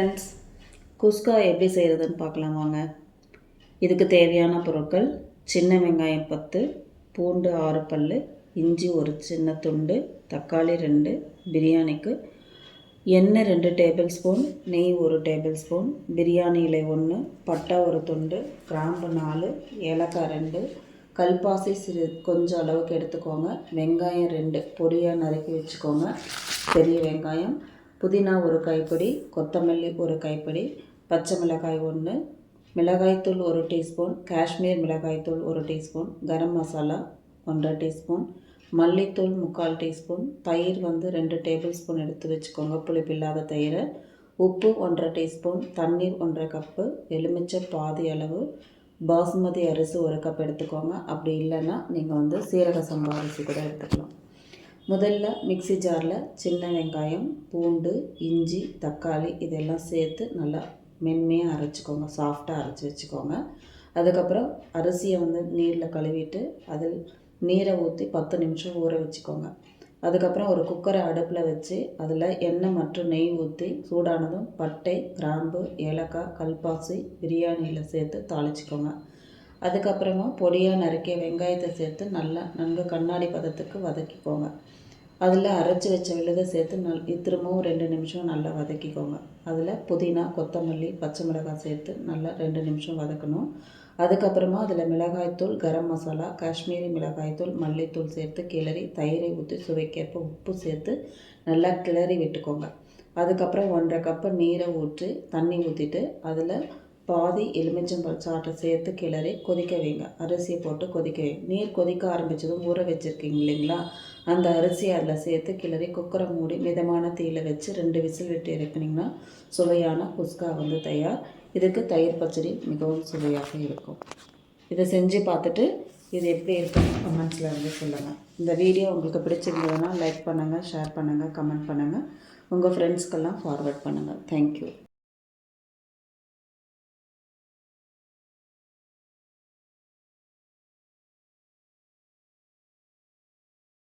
Friends குஸ்கா எப்படி செய்கிறதுன்னு பார்க்கலாம் வாங்க. இதுக்கு தேவையான பொருட்கள் சின்ன வெங்காயம் பத்து பூண்டு ஆறு பல் இஞ்சி ஒரு சின்ன துண்டு தக்காளி ரெண்டு பிரியாணிக்கு எண்ணெய் ரெண்டு டேபிள் ஸ்பூன் நெய் ஒரு டேபிள் ஸ்பூன் பிரியாணி இலை ஒன்று பட்டை ஒரு துண்டு கிராம்பு நாலு ஏலக்காய் ரெண்டு கல்பாசி சிறு கொஞ்சம் அளவுக்கு எடுத்துக்கோங்க. வெங்காயம் ரெண்டு பொடியாக நறுக்கி வச்சுக்கோங்க. பெரிய வெங்காயம் புதினா ஒரு கைப்பிடி கொத்தமல்லி ஒரு கைப்பிடி பச்சை மிளகாய் ஒன்று மிளகாய்த்தூள் ஒரு டீஸ்பூன் காஷ்மீர் மிளகாய்த்தூள் ஒரு டீஸ்பூன் கரம் மசாலா ஒன்றரை டீஸ்பூன் மல்லித்தூள் முக்கால் டீஸ்பூன் தயிர் வந்து ரெண்டு டேபிள் ஸ்பூன் எடுத்து வச்சுக்கோங்க புளிப்பு இல்லாத தயிரை. உப்பு ஒன்றரை டீஸ்பூன் தண்ணீர் ஒன்றரை கப்பு எலுமிச்சை பாதி அளவு பாசுமதி அரிசி ஒரு கப் எடுத்துக்கோங்க. அப்படி இல்லைன்னா நீங்கள் வந்து சீரக சம்பா அரிசி கூட எடுத்துக்கலாம். முதல்ல மிக்சி ஜாரில் சின்ன வெங்காயம் பூண்டு இஞ்சி தக்காளி இதெல்லாம் சேர்த்து நல்லா மென்மையாக அரைச்சிக்கோங்க. சாஃப்டாக அரைச்சி வச்சுக்கோங்க. அதுக்கப்புறம் அரிசியை வந்து நீரில் கழுவிட்டு அதில் நீரை ஊற்றி பத்து நிமிஷம் ஊற வச்சுக்கோங்க. அதுக்கப்புறம் ஒரு குக்கரை அடுப்பில் வச்சு அதில் எண்ணெய் மற்றும் நெய் ஊற்றி சூடானதும் பட்டை கிராம்பு ஏலக்காய் கல்பாசி பிரியாணியில் சேர்த்து தாளிச்சிக்கோங்க. அதுக்கப்புறமா பொடியாக நறுக்கிய வெங்காயத்தை சேர்த்து நல்லா நன்கு கண்ணாடி பதத்துக்கு வதக்கிக்கோங்க. அதில் அரைச்சி வச்ச விழுதை சேர்த்து நல் திரும்பவும் ரெண்டு நிமிஷம் நல்லா வதக்கிக்கோங்க. அதில் புதினா கொத்தமல்லி பச்சை மிளகாய் சேர்த்து நல்லா ரெண்டு நிமிஷம் வதக்கணும். அதுக்கப்புறமா அதில் மிளகாய்த்தூள் கரம் மசாலா காஷ்மீரி மிளகாய்த்தூள் மல்லித்தூள் சேர்த்து கிளறி தயிரை ஊற்றி சுவைக்கேற்ப உப்பு சேர்த்து நல்லா கிளறி விட்டுக்கோங்க. அதுக்கப்புறம் ஒன்றரை கப்பு நீரை ஊற்றி தண்ணி ஊற்றிட்டு அதில் பாதி எலுமிச்சம்பழ சாட்டை சேர்த்து கிளறி கொதிக்க வைங்க. அரிசியை போட்டு கொதிக்க வைங்க நீர் கொதிக்க ஆரம்பித்ததும் ஊற வச்சுருக்கீங்க இல்லைங்களா? அந்த அரிசியை அதில் சேர்த்து கிளறி குக்கரை மூடி மிதமான தீயில் வச்சு ரெண்டு விசில் விட்டு இறக்குனிங்கன்னா சுவையான குஸ்கா வந்து தயார். இதுக்கு தயிர் பச்சடி மிகவும் சுவையாக இருக்கும். இதை செஞ்சு பார்த்துட்டு இது எப்படி இருக்குன்னு கமெண்ட்ஸில் வந்து சொல்லுங்கள் இந்த வீடியோ உங்களுக்கு பிடிச்சிருந்ததுன்னா லைக் பண்ணுங்கள் ஷேர் பண்ணுங்கள் கமெண்ட் பண்ணுங்கள் உங்கள் ஃப்ரெண்ட்ஸ்க்கெல்லாம் ஃபார்வர்ட் பண்ணுங்கள் தேங்க்யூ